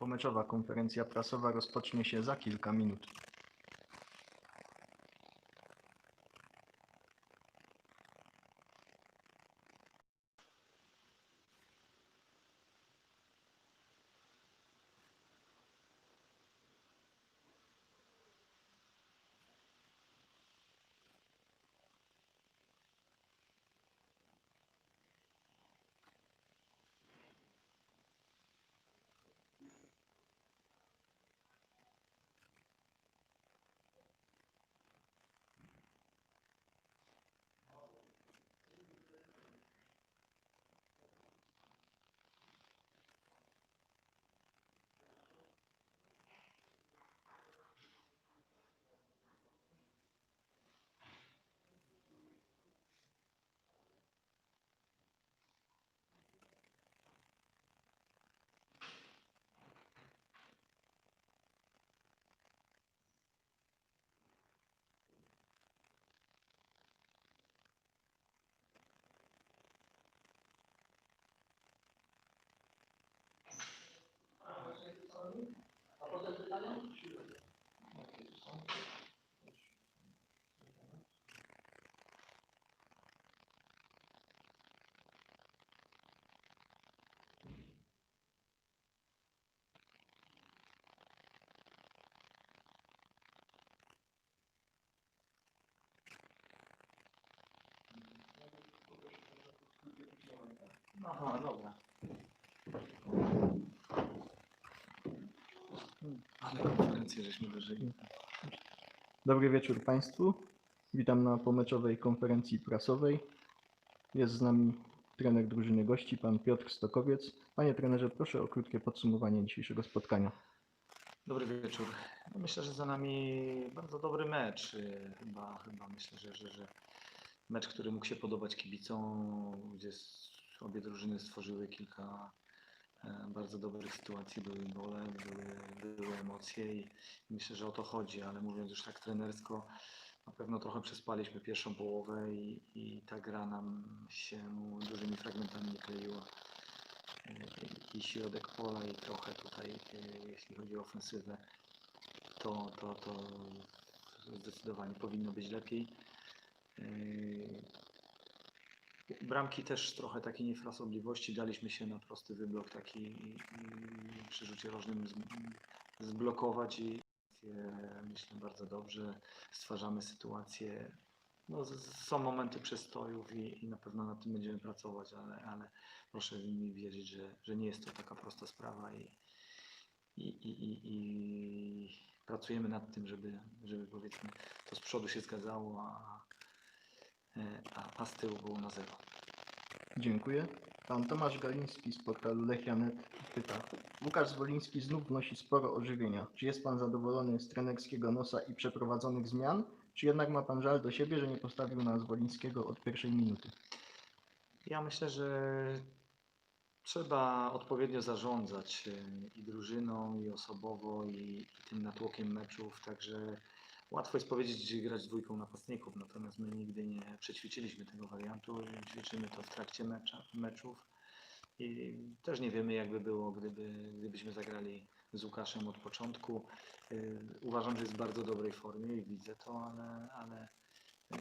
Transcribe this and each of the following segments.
Pomeczowa konferencja prasowa rozpocznie się za kilka minut. 那好那我 żeśmy dożyli. Dobry wieczór Państwu. Witam na pomeczowej konferencji prasowej. Jest z nami trener drużyny gości, pan Piotr Stokowiec. Panie trenerze, proszę o krótkie podsumowanie dzisiejszego spotkania. Dobry wieczór. No myślę, że za nami bardzo dobry mecz. Y, Chyba, chyba myślę, że, że, że mecz, który mógł się podobać kibicom, gdzie obie drużyny stworzyły kilka bardzo dobrych sytuacji, były gole, były, były emocje i myślę, że o to chodzi, ale mówiąc już tak trenersko, na pewno trochę przespaliśmy pierwszą połowę i, i ta gra nam się dużymi fragmentami nie kleiła. i- i środek pola i trochę tutaj, e, jeśli chodzi o ofensywę, to, to, to zdecydowanie powinno być lepiej. Bramki też trochę takiej niefrasobliwości. Daliśmy się na prosty wyblok taki i, i przy rzucie rożnym z, zblokować i e, myślę bardzo dobrze. Stwarzamy sytuację. No, z- są momenty przestojów i, i na pewno nad tym będziemy pracować, ale, ale proszę mi wierzyć, że, że nie jest to taka prosta sprawa i, i, i, i, pracujemy nad tym, żeby, żeby powiedzmy to z przodu się zgadzało, a, a, a z tyłu było na zero. Dziękuję. Pan Tomasz Galiński z portalu Lechianet pyta. Łukasz Zwoliński znów wnosi sporo ożywienia. Czy jest pan zadowolony z trenerskiego nosa i przeprowadzonych zmian? Czy jednak ma pan żal do siebie, że nie postawił na Zwolińskiego od pierwszej minuty? Ja myślę, że trzeba odpowiednio zarządzać e, i drużyną, i osobowo, i, i tym natłokiem meczów, także łatwo jest powiedzieć, grać dwójką napastników, natomiast my nigdy nie przećwiczyliśmy tego wariantu, ćwiczymy to w trakcie mecza, meczów i też nie wiemy, jakby było, gdyby, gdybyśmy zagrali z Łukaszem od początku. E, Uważam, że jest w bardzo dobrej formie i widzę to, ale, ale e,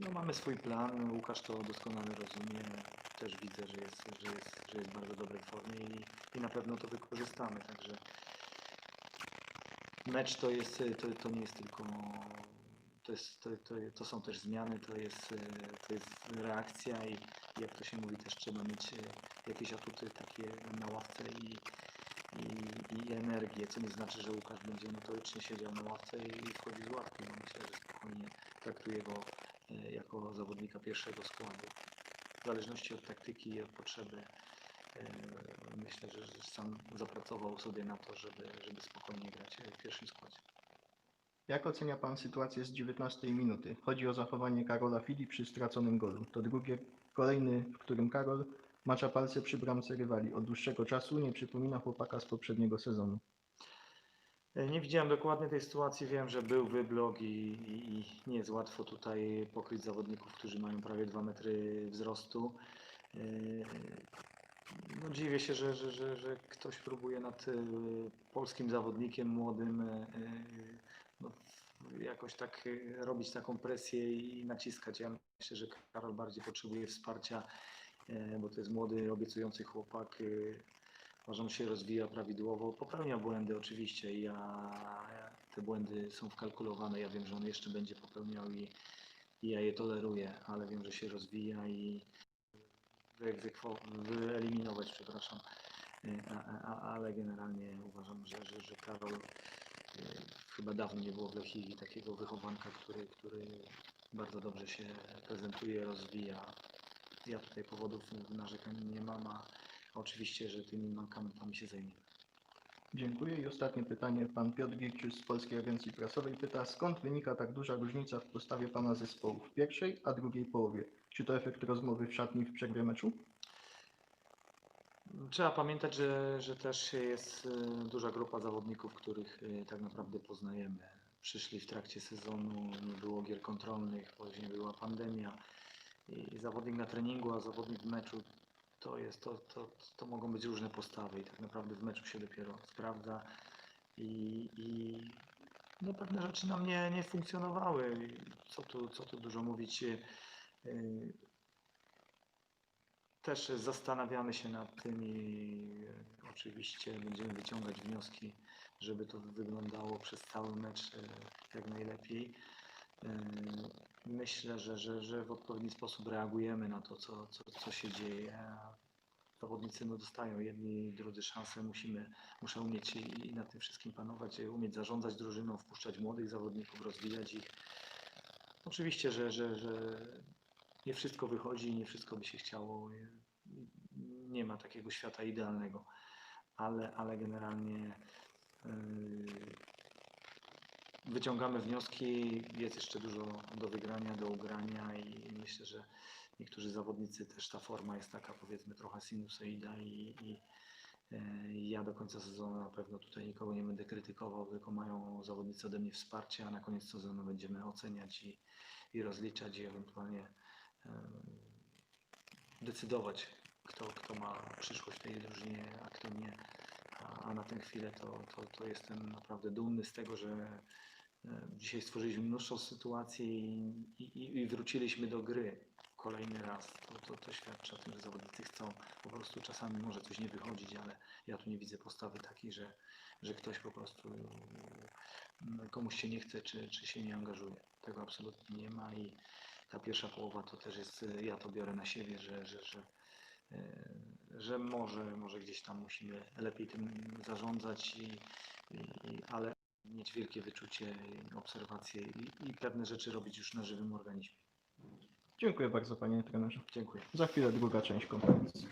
no mamy swój plan, Łukasz to doskonale rozumie. Też widzę, że jest, że jest, że jest w bardzo dobrej formie i, i na pewno to wykorzystamy. Także mecz to jest, to, to nie jest tylko to, jest, to, to, to są też zmiany, to jest, to jest reakcja i jak to się mówi, też trzeba mieć e, jakieś atuty takie na ławce i, i, i energię, co nie znaczy, że Łukasz będzie notorycznie siedział na ławce i wchodzi z ławki, bo myślę, że spokojnie traktuje go e, jako zawodnika pierwszego składu. W zależności od taktyki i od potrzeby myślę, że, sam zapracował sobie na to, żeby, żeby spokojnie grać w pierwszym składzie. Jak ocenia pan sytuację z 19 minuty? Chodzi o zachowanie Karola Fili przy straconym golu. To drugie, kolejny, w którym Karol macza palce przy bramce rywali. Od dłuższego czasu nie przypomina chłopaka z poprzedniego sezonu. E, Nie widziałem dokładnie tej sytuacji, wiem, że był wyblok i, i, i nie jest łatwo tutaj pokryć zawodników, którzy mają prawie 2 metry wzrostu. No dziwię się, że, że, że, że ktoś próbuje nad y, polskim zawodnikiem młodym y, y, no, jakoś tak robić taką presję i naciskać. Ja myślę, że Karol bardziej potrzebuje wsparcia, bo to jest młody, obiecujący chłopak. Uważam, się rozwija prawidłowo. Popełnia błędy oczywiście i ja, te błędy są wkalkulowane. Ja wiem, że on jeszcze będzie popełniał i, i ja je toleruję, ale wiem, że się rozwija i wyeliminować, przepraszam. Y, A, a, ale generalnie uważam, że, że, że Karol y, chyba dawno nie było w Lechii takiego wychowanka, który, który bardzo dobrze się prezentuje, rozwija. Ja tutaj powodów narzekań nie mam, a oczywiście, że tymi mankamentami się zajmiemy. Dziękuję. I ostatnie pytanie. Pan Piotr Giercius z Polskiej Agencji Prasowej pyta, skąd wynika tak duża różnica w postawie pana zespołu w pierwszej, a drugiej połowie? Czy to efekt rozmowy w szatni w przerwie meczu? Trzeba pamiętać, że, że też jest y, duża grupa zawodników, których y, tak naprawdę poznajemy. Przyszli w trakcie sezonu, nie było gier kontrolnych, później była pandemia i zawodnik na treningu, a zawodnik w meczu to jest, to, to, to mogą być różne postawy i tak naprawdę w meczu się dopiero sprawdza i, i no pewne rzeczy nam nie, nie funkcjonowały. Co tu, co tu dużo mówić. Y, y, też zastanawiamy się nad tym i e, oczywiście będziemy wyciągać wnioski, żeby to wyglądało przez cały mecz e, jak najlepiej. Myślę, że, że, że w odpowiedni sposób reagujemy na to, co, co, co się dzieje. Zawodnicy no, dostają jedni, drudzy szansę. Musimy, muszę umieć i, i tym wszystkim panować, umieć zarządzać drużyną, wpuszczać młodych zawodników, rozwijać ich. Oczywiście, że, że, że nie wszystko wychodzi, nie wszystko by się chciało. Nie ma takiego świata idealnego, ale, ale generalnie yy, wyciągamy wnioski. Jest jeszcze dużo do wygrania, do ugrania i myślę, że niektórzy zawodnicy też ta forma jest taka powiedzmy trochę sinusoida i, i yy, ja do końca sezonu na pewno tutaj nikogo nie będę krytykował, tylko mają zawodnicy ode mnie wsparcie, a na koniec sezonu będziemy oceniać i, i rozliczać i ewentualnie decydować, kto, kto ma przyszłość w tej drużynie, a kto nie. A, na tę chwilę to, to, to jestem naprawdę dumny z tego, że dzisiaj stworzyliśmy mnóstwo sytuacji i, i, i wróciliśmy do gry kolejny raz. To, to, to świadczy o tym, że zawodnicy chcą. Po prostu czasami może coś nie wychodzić, ale ja tu nie widzę postawy takiej, że, że ktoś po prostu komuś się nie chce, czy, czy się nie angażuje. Tego absolutnie nie ma i ta pierwsza połowa to też jest, y, ja to biorę na siebie, że, że, że, y, że może, może gdzieś tam musimy lepiej tym zarządzać, i, i, ale mieć wielkie wyczucie, obserwacje i, i pewne rzeczy robić już na żywym organizmie. Dziękuję bardzo panie trenerze. Dziękuję. Za chwilę druga część konferencji.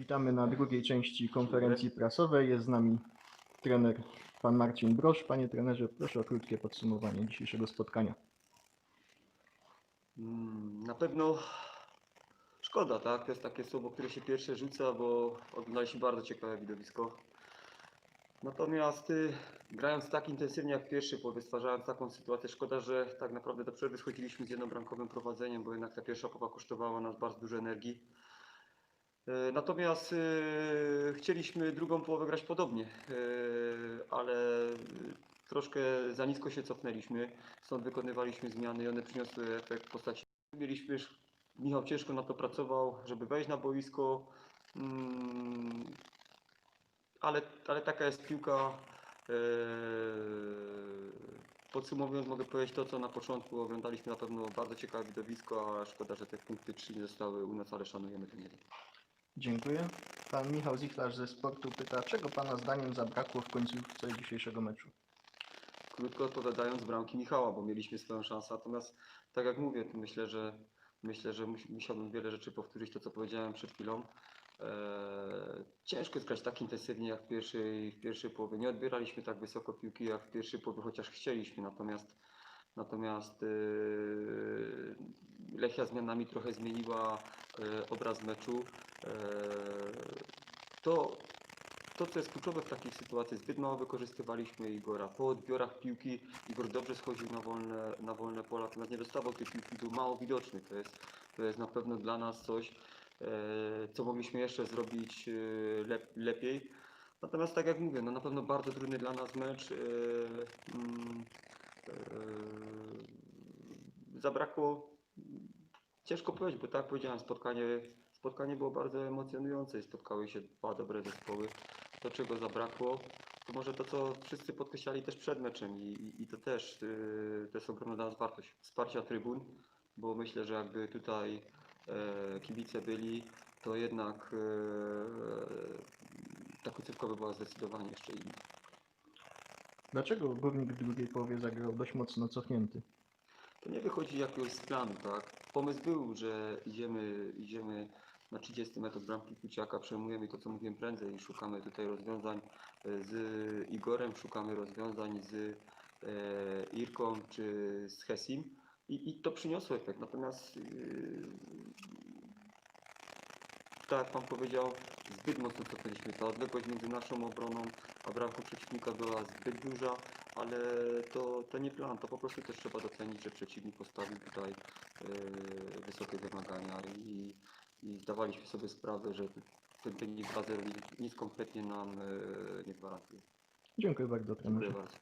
Witamy na drugiej części konferencji prasowej. Jest z nami trener pan Marcin Brosz. Panie trenerze, proszę o krótkie podsumowanie dzisiejszego spotkania. Mm, Na pewno szkoda, tak? To jest takie słowo, które się pierwsze rzuca, bo oglądaliśmy bardzo ciekawe widowisko. Natomiast y, grając tak intensywnie jak w pierwszej połowie, stwarzając taką sytuację, szkoda, że tak naprawdę do przerwy schodziliśmy z jednobramkowym prowadzeniem, bo jednak ta pierwsza połowa kosztowała nas bardzo dużo energii. Y, Natomiast y, chcieliśmy drugą połowę grać podobnie, y, ale troszkę za nisko się cofnęliśmy, stąd wykonywaliśmy zmiany i one przyniosły efekt w postaci. Mieliśmy, Michał ciężko na to pracował, żeby wejść na boisko, mm, ale, ale taka jest piłka. Podsumowując, mogę powiedzieć to, co na początku oglądaliśmy na pewno bardzo ciekawe widowisko, a szkoda, że te punkty trzy nie zostały u nas, ale szanujemy ten jeden. Dziękuję. Pan Michał Zichlarz ze sportu pyta, czego Pana zdaniem zabrakło w końcówce dzisiejszego meczu? krótko odpowiadając, bramki Michała, bo mieliśmy swoją szansę. Natomiast tak jak mówię, myślę, że myślę, że mus- musiałbym wiele rzeczy powtórzyć, to co powiedziałem przed chwilą. Eee, ciężko jest grać tak intensywnie jak w pierwszej, w pierwszej połowie. Nie odbieraliśmy tak wysoko piłki jak w pierwszej połowie, chociaż chcieliśmy. Natomiast natomiast eee, Lechia zmianami trochę zmieniła e, obraz meczu. Eee, to, to, co jest kluczowe w takich sytuacjach, zbyt mało wykorzystywaliśmy Igora. Po odbiorach piłki Igor dobrze schodził na wolne, na wolne pola, natomiast nie dostawał tej piłki, był mało widoczny. To jest, to jest na pewno dla nas coś, e, co mogliśmy jeszcze zrobić e, lep, lepiej. Natomiast tak jak mówię, no na pewno bardzo trudny dla nas mecz. Mm, zabrakło, ciężko powiedzieć, bo tak jak powiedziałem, spotkanie, spotkanie było bardzo emocjonujące i spotkały się dwa dobre zespoły to czego zabrakło, to może to, co wszyscy podkreślali też przed meczem i, i, i to też yy, to jest ogromna dla nas wartość wsparcia trybun, bo myślę, że jakby tutaj e, kibice byli, to jednak e, ta końcówka by była zdecydowanie jeszcze inna. Dlaczego Górnik w drugiej połowie zagrał dość mocno cofnięty? To nie wychodzi jakoś z planu, tak? Pomysł był, że idziemy, idziemy na 30 metr od bramki Kuciaka, przejmujemy to, co mówiłem prędzej szukamy tutaj rozwiązań e, z Igorem, szukamy rozwiązań z e, Irką czy z Hesim i, i to przyniosło efekt. Natomiast yy, tak jak Pan powiedział, zbyt mocno cofnęliśmy. Ta odległość między naszą obroną a bramką przeciwnika była zbyt duża, ale to, to nie plan, to po prostu też trzeba docenić, że przeciwnik postawił tutaj e, wysokie wymagania i, i zdawaliśmy sobie sprawę, że ten wynik 2-0 nic- nic kompletnie nam e, nie gwarantuje. Dziękuję bardzo, Dziękuję bardzo.